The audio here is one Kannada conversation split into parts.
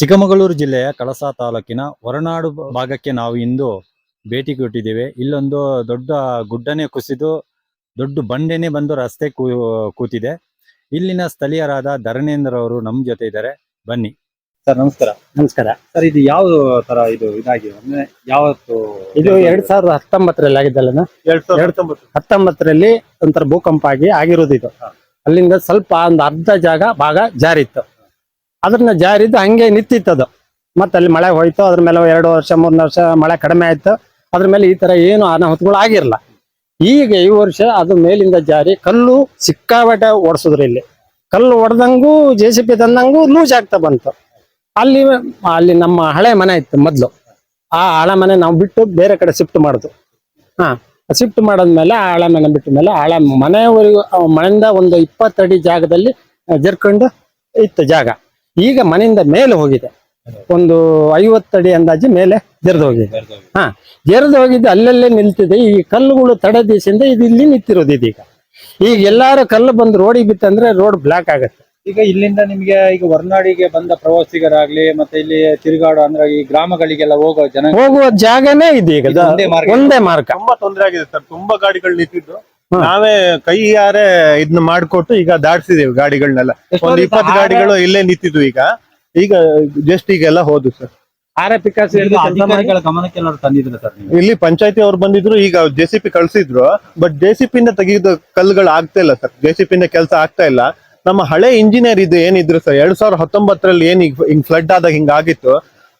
ಚಿಕ್ಕಮಗಳೂರು ಜಿಲ್ಲೆಯ ಕಳಸಾ ತಾಲೂಕಿನ ಹೊರನಾಡು ಭಾಗಕ್ಕೆ ನಾವು ಇಂದು ಭೇಟಿ ಕೊಟ್ಟಿದ್ದೇವೆ. ಇಲ್ಲೊಂದು ದೊಡ್ಡ ಗುಡ್ಡನೆ ಕುಸಿದು ದೊಡ್ಡ ಬಂಡೆನೆ ಬಂದು ರಸ್ತೆ ಕೂ- ಕೂತಿದೆ. ಇಲ್ಲಿನ ಸ್ಥಳೀಯರಾದ ಧರಣೇಂದ್ರ ಅವರು ನಮ್ ಜೊತೆ ಇದ್ದಾರೆ. ಬನ್ನಿ. ಸರ್ ನಮಸ್ಕಾರ. ನಮಸ್ಕಾರ. ಸರ್ ಇದು ಯಾವ ತರ ಇದು ಇದಾಗಿದೆ? ಅಂದ್ರೆ ಯಾವತ್ತು ಇದು ಎರಡ್ ಸಾವಿರದ ಹತ್ತೊಂಬತ್ತರಲ್ಲಿ ಆಗಿದ್ದಲ್ಲ ಎರಡ್ ಸಾವಿರದ ಹತ್ತೊಂಬತ್ತರಲ್ಲಿ ಒಂಥರ ಭೂಕಂಪ ಆಗಿ ಆಗಿರೋದು ಇದು. ಅಲ್ಲಿಂದ ಸ್ವಲ್ಪ ಒಂದು ಅರ್ಧ ಜಾಗ ಭಾಗ ಜಾರಿತ್ತು. ಅದನ್ನ ಜಾರಿದ್ದು ಹಂಗೆ ನಿಂತಿತ್ತದು ಮತ್ತೆ ಅಲ್ಲಿ ಮಳೆ ಹೋಯ್ತು, ಅದ್ರ ಮೇಲೆ ಎರಡು ವರ್ಷ ಮೂರ್ನ ವರ್ಷ ಮಳೆ ಕಡಿಮೆ ಆಯ್ತು. ಅದ್ರ ಮೇಲೆ ಈ ತರ ಏನು ಅನಾಹುತಗಳು ಆಗಿರಲ್ಲ. ಈಗ ಈ ವರ್ಷ ಅದು ಮೇಲಿಂದ ಜಾರಿ ಕಲ್ಲು ಸಿಕ್ಕಾಬಟ್ಟೆ ಓಡಿಸಿದ್ರು ಇಲ್ಲಿ. ಕಲ್ಲು ಹೊಡೆದಂಗೂ ಜೆ ಸಿ ಪಿ ತಂದಂಗೂ ಲೂಸ್ ಆಗ್ತಾ ಬಂತು. ಅಲ್ಲಿ ಅಲ್ಲಿ ನಮ್ಮ ಹಳೆ ಮನೆ ಇತ್ತು ಮೊದ್ಲು. ಆ ಹಳೆ ಮನೆ ನಾವು ಬಿಟ್ಟು ಬೇರೆ ಕಡೆ ಶಿಫ್ಟ್ ಮಾಡುದು. ಹಾ, ಶಿಫ್ಟ್ ಮಾಡಾದ್ಮೇಲೆ ಆ ಹಳೆ ಮನೆ ಬಿಟ್ಟ ಮೇಲೆ ಹಳೆ ಮನೆಯವರೆಗೂ ಮನೆಯಿಂದ ಒಂದು ಇಪ್ಪತ್ತಡಿ ಜಾಗದಲ್ಲಿ ಜರ್ಕೊಂಡು ಇತ್ತು ಜಾಗ. ಈಗ ಮನೆಯಿಂದ ಮೇಲೆ ಹೋಗಿದೆ. ಒಂದು ಐವತ್ತಡಿ ಅಂದಾಜು ಮೇಲೆ ಜರಿದು ಹೋಗಿದೆ. ಹಾ ಜರಿದು ಹೋಗಿದ್ದು ಅಲ್ಲಲ್ಲೇ ನಿಲ್ತಿದೆ. ಈ ಕಲ್ಲುಗಳು ತಡೆ ದಿವಸದಿಂದ ಇದು ಇಲ್ಲಿ ನಿಂತಿರೋದು ಇದೀಗ. ಈಗ ಎಲ್ಲಾರು ಕಲ್ಲು ಬಂದು ರೋಡಿಗೆ ಬಿತ್ತಂದ್ರೆ ರೋಡ್ ಬ್ಲಾಕ್ ಆಗುತ್ತೆ. ಈಗ ಇಲ್ಲಿಂದ ನಿಮ್ಗೆ ಈಗ ಹೊರನಾಡಿಗೆ ಬಂದ ಪ್ರವಾಸಿಗರಾಗ್ಲಿ ಮತ್ತೆ ಇಲ್ಲಿ ತಿರುಗಾಡೋ ಅಂದ್ರೆ ಈ ಗ್ರಾಮಗಳಿಗೆಲ್ಲ ಹೋಗೋ ಜನ ಹೋಗುವ ಜಾಗನೇ ಇದೆ ಈಗ ಒಂದೇ ಮಾರ್ಗ. ಒಂದೇ ಮಾರ್ಗ. ತುಂಬಾ ತೊಂದರೆ ಆಗಿದೆ ಸರ್. ತುಂಬಾ ಗಾಡಿಗಳು ನಿಂತಿದ್ದು. ನಾವೇ ಕೈಯಾರೆ ಇದನ್ನ ಮಾಡ್ಕೊಟ್ಟು ಈಗ ದಾಟ್ಸಿದೇವೆ ಗಾಡಿಗಳನ್ನೆಲ್ಲ ಒಂದು ಇಪ್ಪತ್ತು ಗಾಡಿಗಳು ಇಲ್ಲೇ ನಿಂತಿದ್ವು ಈಗ. ಈಗ ಜಸ್ಟ್ ಈಗೆಲ್ಲ ಹೋದು ಸರ್. ಆರ ಪಿಕಾಸ್ ಇಲ್ಲಿ ಪಂಚಾಯತಿ ಅವ್ರು ಬಂದಿದ್ರು ಈಗ ಜೆ ಸಿ ಪಿ ಕಳ್ಸಿದ್ರು ಬಟ್ ಜೆ ಸಿ ಪಿಂದ ತೆಗೆದ ಕಲ್ಲುಗಳು ಆಗ್ತಾ ಇಲ್ಲ ಸರ್. ಜೆ ಸಿ ಪಿಂದ ಕೆಲಸ ಆಗ್ತಾ ಇಲ್ಲ. ನಮ್ಮ ಹಳೆ ಇಂಜಿನಿಯರ್ ಇದು ಏನಿದ್ರು ಸರ್ ಎರಡ್ ಸಾವಿರದ ಹತ್ತೊಂಬತ್ತರಲ್ಲಿ ಏನ್ ಈಗ ಹಿಂಗ್ ಫ್ಲಡ್ ಆದಾಗ ಹಿಂಗ ಆಗಿತ್ತು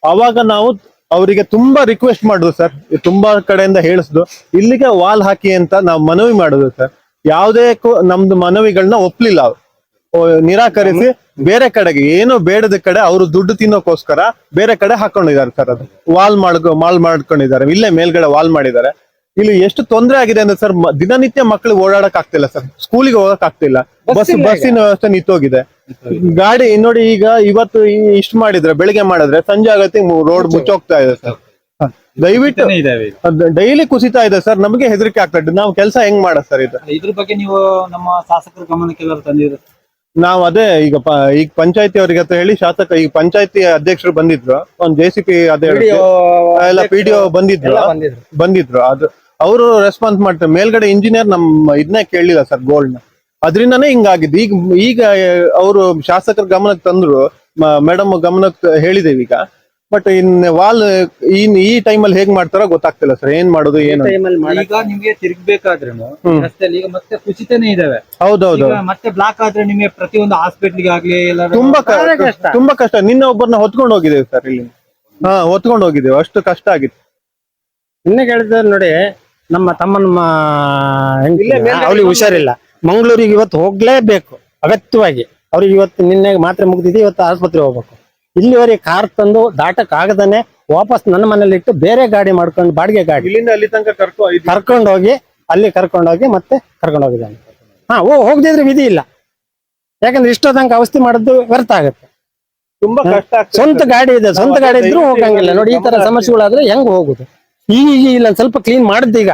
ಅವಾಗ ನಾವು ಅವರಿಗೆ ತುಂಬಾ ರಿಕ್ವೆಸ್ಟ್ ಮಾಡುದು ಸರ್ ತುಂಬಾ ಕಡೆಯಿಂದ ಹೇಳಿಸ್ದು. ಇಲ್ಲಿಗೆ ವಾಲ್ ಹಾಕಿ ಅಂತ ನಾವು ಮನವಿ ಮಾಡುದು ಸರ್ ಯಾವುದೇ ನಮ್ದು ಮನವಿಗಳನ್ನ ಒಪ್ಲಿಲ್ಲ ಅವ್ರು. ನಿರಾಕರಿಸಿ ಬೇರೆ ಕಡೆಗೆ ಏನು ಬೇಡದ ಕಡೆ ಅವರು ದುಡ್ಡು ತಿನ್ನೋಕೋಸ್ಕರ ಬೇರೆ ಕಡೆ ಹಾಕೊಂಡಿದ್ದಾರೆ ಸರ್ ಅದು. ವಾಲ್ ಮಾಡ್ಕೊ ಮಾಲ್ ಮಾಡ್ಕೊಂಡಿದ್ದಾರೆ. ಇಲ್ಲೇ ಮೇಲ್ಗಡೆ ವಾಲ್ ಮಾಡಿದ್ದಾರೆ. ಇಲ್ಲಿ ಎಷ್ಟು ತೊಂದರೆ ಆಗಿದೆ ಅಂದ್ರೆ ಸರ್ ದಿನನಿತ್ಯ ಮಕ್ಕಳು ಓಡಾಡಕ್ ಆಗ್ತಿಲ್ಲ ಸರ್ ಸ್ಕೂಲಿಗೆ ಹೋಗಕ್ ಆಗ್ತಿಲ್ಲ ಬಸ್ ಬಸ್ಸಿನ ವ್ಯವಸ್ಥೆ ನಿಂತೋಗಿದೆ. ಗಾಡಿ ನೋಡಿ ಈಗ ಇವತ್ತು ಈ- ಇಷ್ಟು ಮಾಡಿದ್ರೆ ಬೆಳಿಗ್ಗೆ ಮಾಡಿದ್ರೆ ಸಂಜೆ ಆಗತ್ತೆ ರೋಡ್ ಮುಚ್ಚೋಗ್ತಾ ಇದೆ ಸರ್ ದಯವಿಟ್ಟು ಡೈಲಿ ಕುಸಿತಾ ಇದೆ ಸರ್ ನಮಗೆ ಹೆದರಿಕೆ ಆಗ್ತದೆ ನಾವು ಕೆಲಸ ಹೆಂಗ್ ಮಾಡ ಸರ್ ಇದು? ಇದ್ರ ಬಗ್ಗೆ ನೀವು ನಮ್ಮ ಶಾಸಕರ ಗಮನಕ್ಕೆ ತಂದಿದ್ರು ನಾವು ಅದೇ ಈಗ ಈಗ ಪಂಚಾಯತಿ ಅವ್ರಿಗೆ ಹತ್ರ ಹೇಳಿ ಶಾಸಕ ಈಗ ಪಂಚಾಯತಿ ಅಧ್ಯಕ್ಷರು ಬಂದಿದ್ರು. ಒಂದ್ ಜೆ ಸಿ ಪಿ ಅದೇ ಎಲ್ಲ ಪಿ ಡಿ ಬಂದಿದ್ರು. ಬಂದಿದ್ರು. ಬಂದಿದ್ರು. ಅದು ಅವರು ರೆಸ್ಪಾನ್ಸ್ ಮಾಡ್ತಾರೆ. ಮೇಲ್ಗಡೆ ಇಂಜಿನಿಯರ್ ನಮ್ಮ ಇದನ್ನೇ ಕೇಳಿಲ್ಲ ಸರ್ ಗೋಲ್ಡ್ನ. ಅದರಿಂದನೇ ಹಿಂಗಾಗಿದ್ದು. ಈಗ ಈಗ ಅವರು ಶಾಸಕರ ಗಮನಕ್ಕೆ ತಂದ್ರು ಮೇಡಮ್ ಗಮನಕ್ಕೆ ಹೇಳಿದೇವಿ ಈಗ. ಬಟ್ ಇನ್ ವಾಲ್ ಇನ್ ಈ ಟೈಮಲ್ಲಿ ಹೇಗ್ ಮಾಡ್ತಾರೋ ಗೊತ್ತಾಗ್ತಿಲ್ಲ ಸರ್ ಏನ್ ಮಾಡೋದು ಏನು ಈಗ ನಿಮ್ಗೆ ತಿರುಗ್ಬೇಕಾದ್ರೂ. ರಸ್ತೆಯಲ್ಲಿ ಈಗ ಮತ್ತೆ ಕುಸಿತನೇ ಇದಾವೆ. ಹೌದೌದು. ಈಗ ಮತ್ತೆ ಬ್ಲಾಕ್ ಆದ್ರೆ ನಿಮಗೆ ಪ್ರತಿಯೊಂದು ಹಾಸ್ಪಿಟ್ಲಿಗೆ ಆಗ್ಲಿ ಎಲ್ಲ ತುಂಬಾ. ತುಂಬಾ ಕಷ್ಟ. ನಿನ್ನ ಒಬ್ಬರನ್ನ ಹೊತ್ಕೊಂಡು ಹೋಗಿದ್ದೇವೆ ಸರ್ ಇಲ್ಲಿ. ಹಾ ಹೊತ್ಕೊಂಡು ಹೋಗಿದ್ದೇವೆ. ಅಷ್ಟು ಕಷ್ಟ ಆಗಿತ್ತು. ನಿನ್ನೆ ಕೇಳಿದ್ರೆ ನೋಡಿ ನಮ್ಮ ತಮ್ಮನ ಹುಷಾರಿಲ್ಲ. ಮಂಗಳೂರಿಗೆ ಇವತ್ತು ಹೋಗ್ಲೇಬೇಕು ಅಗತ್ಯವಾಗಿ. ಅವ್ರಿಗೆ ಇವತ್ತು ನಿನ್ನೆ ಮಾತ್ರೆ ಮುಗ್ದಿದೆ ಇವತ್ತು ಆಸ್ಪತ್ರೆ ಹೋಗ್ಬೇಕು. ಇಲ್ಲಿವರೆಗೆ ಕಾರ್ ತಂದು ದಾಟಕ್ ಆಗದಾನೆ ವಾಪಸ್ ನನ್ನ ಮನೇಲಿ ಇಟ್ಟು ಬೇರೆ ಗಾಡಿ ಮಾಡ್ಕೊಂಡು ಬಾಡಿಗೆ ಗಾಡಿ ಇಲ್ಲಿಂದ ಅಲ್ಲಿ ತನಕ ಕರ್ಕೊಂಡು ಹೋಗಿ ಅಲ್ಲಿ ಕರ್ಕೊಂಡು ಹೋಗಿ ಮತ್ತೆ ಕರ್ಕೊಂಡು ಹೋಗಿದ್ದಾನೆ ಹಾ ಓ ಹೋಗದಿದ್ರೆ ವಿಧಿ ಇಲ್ಲ. ಯಾಕಂದ್ರೆ ಇಷ್ಟೋ ತನಕ ಔಷಧಿ ಮಾಡೋದು ವ್ಯರ್ಥ ಆಗುತ್ತೆ. ತುಂಬಾ ಕಷ್ಟ ಸ್ವಂತ ಗಾಡಿ ಇದೆ ಸ್ವಂತ ಗಾಡಿ ಇದ್ರೂ ಹೋಗಂಗಿಲ್ಲ. ನೋಡಿ ಈ ತರ ಸಮಸ್ಯೆಗಳಾದ್ರೆ ಹೆಂಗ್ ಹೋಗುದು? ಈಗ ಇಲ್ಲ ಸ್ವಲ್ಪ ಕ್ಲೀನ್ ಮಾಡಿದ್ದು ಈಗ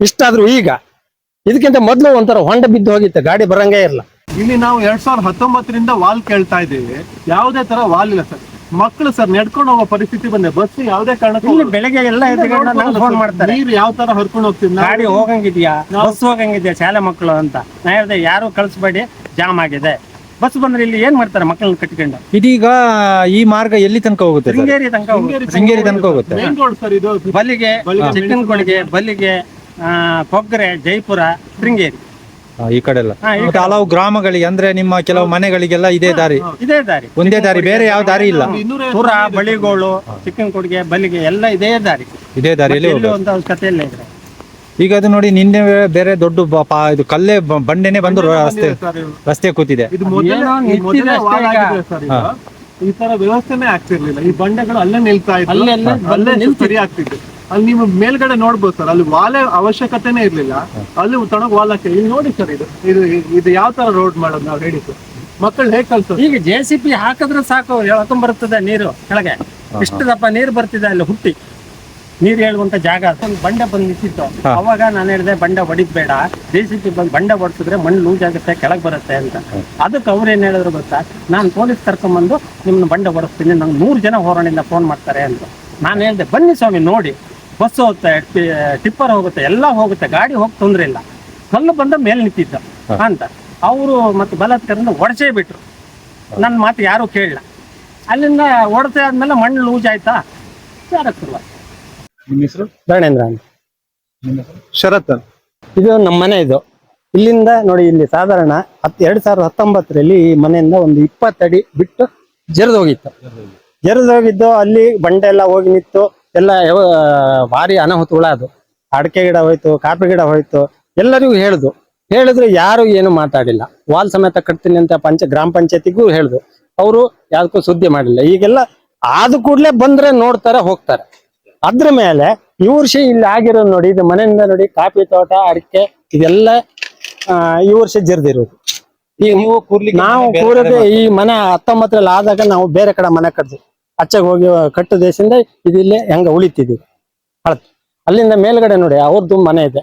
ಇಷ್ಟಾದ್ರೂ ಈಗ. ಇದಕ್ಕಿಂತ ಮೊದಲು ಒಂಥರ ಹೊಂಡ ಬಿದ್ದು ಹೋಗಿತ್ತು ಗಾಡಿ ಬರಂಗೇ ಇರಲ್ಲ ಇಲ್ಲಿ ನಾವು ಎರಡ್ ಸಾವಿರದ ಹತ್ತೊಂಬತ್ತರಿಂದ ವಾಲ್ ಕೇಳ್ತಾ ಇದ್ದೀವಿ. ಯಾವುದೇ ತರ ವಾಲ್ ಇಲ್ಲ ಸರ್. ಮಕ್ಕಳು ಸರ್ ನಡ್ಕೊಂಡು ಹೋಗೋ ಪರಿಸ್ಥಿತಿ ಬಂದೆ. ಬಸ್ ಯಾವುದೇ ಕಾರಣಕ್ಕೂ ಇಲ್ಲಿ ಬೆಳಗ್ಗೆ ಎಲ್ಲ ಎದ್ದುಕೊಂಡು ನಂಗೆ ಫೋನ್ ಮಾಡ್ತಾರೆ. ನೀರು ಯಾವ ತರ ಹರ್ಕೊಂಡು ಹೋಗ್ತೀವಿ ನಾವು- ಗಾಡಿ ಹೋಗಂಗಿದ್ಯಾ? ಬಸ್ ಹೋಗಂಗಿದ್ಯಾ ಶಾಲೆ ಮಕ್ಕಳು ಅಂತ? ನಾ ಹೇಳ್ದೆ ಯಾರು ಕಳಿಸ್ಬೇಡಿ ಜಾಮ್ ಆಗಿದೆ. ಬಸ್ ಬಂದ್ರೆ ಇಲ್ಲಿ ಏನ್ ಮಾಡ್ತಾರೆ ಮಕ್ಕಳನ್ನ ಕಟ್ಕೊಂಡು? ಇದೀಗ ಈ ಮಾರ್ಗ ಎಲ್ಲಿ ತನಕ ಹೋಗುತ್ತೆ ಸರ್? ಶೃಂಗೇರಿ ತನಕ ಹೋಗುತ್ತೆ. ಶೃಂಗೇರಿ ತನಕ ಹೋಗುತ್ತೆ. ಮೇನ್ ರೋಡ್ ಸರ್ ಇದು. ಬಲ್ಲಿಗೆ ಕೊಗ್ರೆ ಜೈಪುರ ಶೃಂಗೇರಿ. ಆ, ಈ ಕಡೆ ಎಲ್ಲ. ಮತ್ತೆ ಹಲವು ಗ್ರಾಮಗಳಿಗೆ ಅಂದ್ರೆ ನಿಮ್ಮ ಕೆಲವು ಮನೆಗಳಿಗೆಲ್ಲ ಇದೇ ದಾರಿ. ಇದೇ ದಾರಿ. ಒಂದೇ ದಾರಿ ಬೇರೆ ಯಾವ ದಾರಿ ಇಲ್ಲ. ಒಂದು ಸುರ ಬಳಿಗೋಳು ಇದೆ. ಬಳಿಗೋಳು ಬಲಿಗೆ ಬಲ್ಲಿಗೆ ಎಲ್ಲ ಇದೇ ದಾರಿ. ಇದೇ ದಾರಿಯಲ್ಲಿ ಎಲ್ಲೂ ಅವಶ್ಯಕತೆ ಇಲ್ಲ ಇದ್ರೆ. ಈಗ ಅದು ನೋಡಿ ನಿನ್ನೆ ಬೇರೆ ದೊಡ್ಡ ಬ- ಪಾ- ಇದು ಕಲ್ಲೇ ಬ- ಬಂಡೆನೆ ಬಂದು ರಸ್ತೆ ರಸ್ತೆ ಕೂತಿದೆ. ಇದು ಮೊದಲೇ ಏನೋ ಈ ನಿಂತಿದೆ ಅಷ್ಟೇ ವಾಲ್ ಈಗ. ಆಗಿದೆ ಸರ್ ಇದು. ಈ ತರ ವ್ಯವಸ್ಥೆನೇ ಆಗ್ತಿರ್ಲಿಲ್ಲ. ಈ ಬಂಡೆಗಳು ಅಲ್ಲೇ ನಿಲ್ತಾ ಇತ್ತು. ಅಲ್ಲೆಲ್ಲ ಅಲ್ಲೇ. ಸರಿ ಆಗ್ತಿತ್ತು ಅಲ್ಲಿ ನೀವು ಮೇಲ್ಗಡೆ ನೋಡ್ಬೋದು ಸರ್. ಅಲ್ಲಿ ವಾಲೆ ಅವಶ್ಯಕತೆನೇ ಇರ್ಲಿಲ್ಲ. ಅಲ್ಲಿ ತಣಗ್ ವಾಲ್ ಹಾಕಿ ಇಲ್ಲಿ ನೋಡಿ ಸರ್ ಇದು. ಇದು ಇದು ಯಾವ ತರ ರೋಡ್ ಮಾಡೋದು ನಾವು ಹೇಳಿ ಸರ್. ಮಕ್ಕಳು ಹೇಗೆ ಕಲ್ಸೋದು? ಈಗ ಜೆ ಸಿ ಪಿ ಹಾಕಿದ್ರೆ ಸಾಕು ಎಳ್ಕೊಂಡ್ ಬರ್ತದೆ ನೀರು ಕೆಳಗೆ. ಇಷ್ಟು ದಪ್ಪ ನೀರು ಬರ್ತಿದೆ ಅಲ್ಲಿ ಹುಟ್ಟಿ. ನೀರ್ ಹೇಳುವಂತ ಜಾಗ ಅದು. ಒಂದು ಬಂಡೆ ಬಂದು ನಿಂತಿತ್ತು. ಅವಾಗ ನಾನು ಹೇಳಿದೆ ಬಂಡೆ ಹೊಡಿದ್ ಬೇಡ ಜೆ ಸಿ ಪಿ ಬಂದು ಬಂಡೆ ಹೊಡ್ಸಿದ್ರೆ ಮಣ್ಣು ಲೂಸ್ ಆಗುತ್ತೆ ಕೆಳಗ್ ಬರುತ್ತೆ ಅಂತ. ಅದಕ್ಕೆ ಅವ್ರು ಏನ್ ಹೇಳಿದ್ರು ಗೊತ್ತಾ? ನಾನು ಪೊಲೀಸ್ ಕರ್ಕೊಂಡ್ಬಂದು ನಿಮ್ನ ಬಂಡೆ ಹೊಡಿಸ್ತೀನಿ ನಂಗೆ ನೂರು ಜನ ಹೋರಾಣಿಂದ ಫೋನ್ ಮಾಡ್ತಾರೆ ಅಂತ. ನಾನು ಹೇಳಿದೆ ಬನ್ನಿ ಸ್ವಾಮಿ ನೋಡಿ. ಬಸ್ ಹೋಗುತ್ತೆ ಟಿಪ್ಪರ್ ಹೋಗುತ್ತೆ ಎಲ್ಲ ಹೋಗುತ್ತೆ ಗಾಡಿ ಹೋಗಿ ತೊಂದ್ರೆ ಇಲ್ಲ ಕಲ್ಲು ಬಂದ ಮೇಲೆ ನಿಂತಿದ್ದ ಅಂತ. ಅವರು ಮತ್ತೆ ಬಲಾತ್ಕಾರದಿಂದ ಒಡಚೇ ಬಿಟ್ರು. ನನ್ನ ಮಾತು ಯಾರು ಕೇಳಲ್ಲ. ಅಲ್ಲಿಂದ ಒಡತೆ ಆದ್ಮೇಲೆ ಮಣ್ಣು ಲೂಸ್ ಆಯ್ತಾ? ಧರ್ಮೇಂದ್ರ ಶರತ್ ಇದು ನಮ್ಮ ಮನೆ ಇದು. ಇಲ್ಲಿಂದ ನೋಡಿ ಇಲ್ಲಿ ಸಾಧಾರಣ ಹತ್ ಎರಡ್ ಸಾವಿರದ ಹತ್ತೊಂಬತ್ತರಲ್ಲಿ ಈ ಮನೆಯಿಂದ ಒಂದು ಇಪ್ಪತ್ತಡಿ ಬಿಟ್ಟು ಜರಿದೋಗಿತ್ತು. ಹೋಗಿತ್ತು ಜರಿದು ಹೋಗಿದ್ದು ಅಲ್ಲಿ ಬಂಡೆ ಎಲ್ಲ ಹೋಗಿ ನಿಂತು ಎಲ್ಲ ಭಾರಿ ಅನಾಹುತಗಳ ಅದು ಅಡಕೆ ಗಿಡ ಹೋಯ್ತು ಕಾಫಿ ಗಿಡ ಹೋಯ್ತು ಎಲ್ಲರಿಗೂ ಹೇಳುದು. ಹೇಳಿದ್ರೆ ಯಾರು ಏನು ಮಾತಾಡಿಲ್ಲ. ವಾಲ್ ಸಮೇತ ಕಟ್ತೀನಿ ಅಂತ ಪಂಚ ಗ್ರಾಮ ಪಂಚಾಯತಿಗೂ ಹೇಳುದು. ಅವರು ಯಾವ್ದಕ್ಕೂ ಸುದ್ದಿ ಮಾಡಿಲ್ಲ. ಈಗೆಲ್ಲ ಆದ ಕೂಡ್ಲೆ ಬಂದ್ರೆ ನೋಡ್ತಾರೆ ಹೋಗ್ತಾರೆ. ಅದ್ರ ಮೇಲೆ ಈ ವರ್ಷ ಇಲ್ಲಿ ಆಗಿರೋದು ನೋಡಿ ಇದು ಮನೆಯಿಂದ ನೋಡಿ ಕಾಫಿ ತೋಟ ಅಡಿಕೆ ಇದೆಲ್ಲ ಈ ವರ್ಷ ಜರ್ದಿರೋದು. ಈಗ ನೀವು ಕೂರದೆ ಈ ಮನೆ ಹತ್ತೊಂಬತ್ತರಲ್ಲಿ ಆದಾಗ ನಾವು ಬೇರೆ ಕಡೆ ಮನೆ ಕಟ್ತೀವಿ ಅಚ್ಚಾಗ ಹೋಗಿ ಕಟ್ಟು ದೇಶದಿಂದ ಇದು ಇಲ್ಲೇ ಹೆಂಗ ಉಳಿತಿದ್ವಿ ಹಳತ್ ಅಲ್ಲಿಂದ ಮೇಲ್ಗಡೆ ನೋಡಿ ಅವ್ರದ್ದು ಮನೆ ಇದೆ.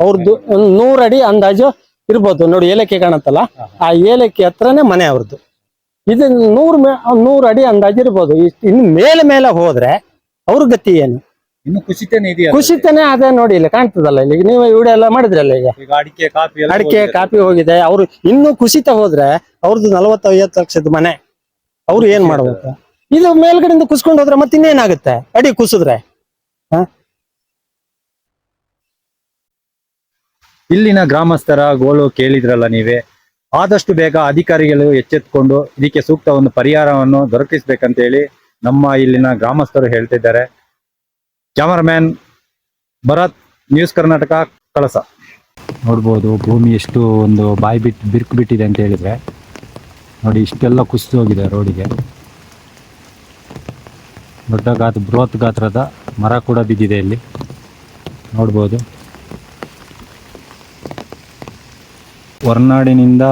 ಅವ್ರದ್ದು ಒಂದು ನೂರ್ ಅಡಿ ಅಂದಾಜು ಇರ್ಬೋದು. ನೋಡಿ ಏಲಕ್ಕಿ ಕಾಣತ್ತಲ್ಲ? ಆ ಏಲಕ್ಕಿ ಹತ್ರನೇ ಮನೆ ಅವ್ರದ್ದು ಇದು ನೂರ್ ಮೇ ನೂರ್ ಅಡಿ ಅಂದಾಜು ಇರ್ಬೋದು. ಇನ್ನು ಮೇಲೆ ಮೇಲೆ ಹೋದ್ರೆ ಅವ್ರ ಗತಿ ಏನು? ಇನ್ನು ಖುಷಿತನೇ ಇದೆಯಾ ಖುಷಿತನೇ ಅದೇ ನೋಡಿ ಇಲ್ಲಿ ಕಾಣ್ತದಲ್ಲ ಇಲ್ಲಿ. ನೀವು ವಿಡಿಯೋ ಎಲ್ಲ ಮಾಡಿದ್ರಲ್ಲ ಈಗ? ಅಡಿಕೆ ಕಾಫಿ ಅಡಿಕೆ. ಕಾಫಿ ಹೋಗಿದೆ. ಅವ್ರು ಇನ್ನು ಕುಸಿತ ಹೋದ್ರೆ ಅವ್ರದ್ದು ನಲವತ್ತೈವತ್ತು ಲಕ್ಷದ ಮನೆ. ಅವ್ರು ಏನ್ ಮಾಡ್ಬೇಕು? ಇದು ಮೇಲ್ಗಡೆಯಿಂದ ಕುಸ್ಕೊಂಡು ಹೋದ್ರೆ ಮತ್ತೆ ಇನ್ನೇನಾಗುತ್ತೆ? ಅಡಿ ಕುಸಿದ್ರೆ. ಇಲ್ಲಿನ ಗ್ರಾಮಸ್ಥರ ಗೋಲು ಕೇಳಿದ್ರಲ್ಲ ನೀವೇ? ಆದಷ್ಟು ಬೇಗ ಅಧಿಕಾರಿಗಳು ಎಚ್ಚೆತ್ಕೊಂಡು ಇದಕ್ಕೆ ಸೂಕ್ತ ಒಂದು ಪರಿಹಾರವನ್ನು ದೊರಕಿಸ್ಬೇಕಂತ ಹೇಳಿ ನಮ್ಮ ಇಲ್ಲಿನ ಗ್ರಾಮಸ್ಥರು ಹೇಳ್ತಿದ್ದಾರೆ. Cameraman Bharat news Karnataka Kalasa. ನೋಡ್ಬೋದು ಭೂಮಿ ಎಷ್ಟು ಒಂದು ಬಾಯಿ ಬಿಟ್ಟು ಬಿರುಕು ಬಿಟ್ಟಿದೆ ಅಂತ ಹೇಳಿದ್ರೆ. ನೋಡಿ ಇಷ್ಟೆಲ್ಲ ಕುಸಿದೋಗಿದೆ ರೋಡಿಗೆ. ದೊಡ್ಡ ಗಾತ್ರ, ಬೃಹತ್ ಗಾತ್ರದ ಮರ ಕೂಡ ಬಿದ್ದಿದೆ ಇಲ್ಲಿ. ನೋಡ್ಬೋದು. ಹೊರನಾಡಿನಿಂದ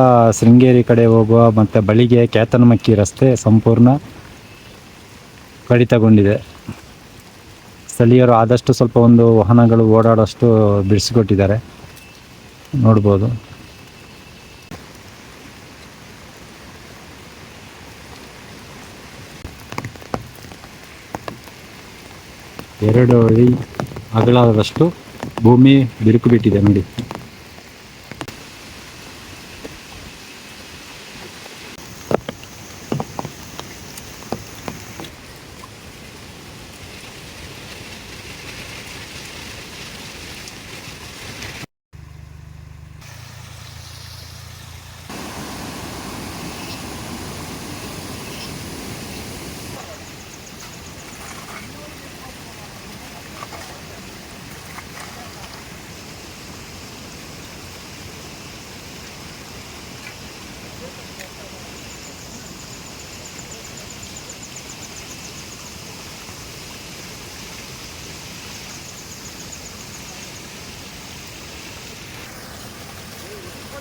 ಶೃಂಗೇರಿ ಕಡೆ ಹೋಗುವ ಮತ್ತು ಬಳಿಗೆ ಕ್ಯಾತನಮಕ್ಕಿ ರಸ್ತೆ ಸಂಪೂರ್ಣ ಕಡಿತಗೊಂಡಿದೆ. ಸ್ಥಳೀಯರು ಆದಷ್ಟು ಸ್ವಲ್ಪ ಒಂದು ವಾಹನಗಳು ಓಡಾಡೋಷ್ಟು ಬಿಡಿಸಿಕೊಟ್ಟಿದ್ದಾರೆ. ನೋಡ್ಬೋದು. ಎರಡು ಅಡಿ ಅಗಲದಷ್ಟು ಭೂಮಿ ಬಿರುಕು ಬಿಟ್ಟಿದೆ ನೋಡಿ.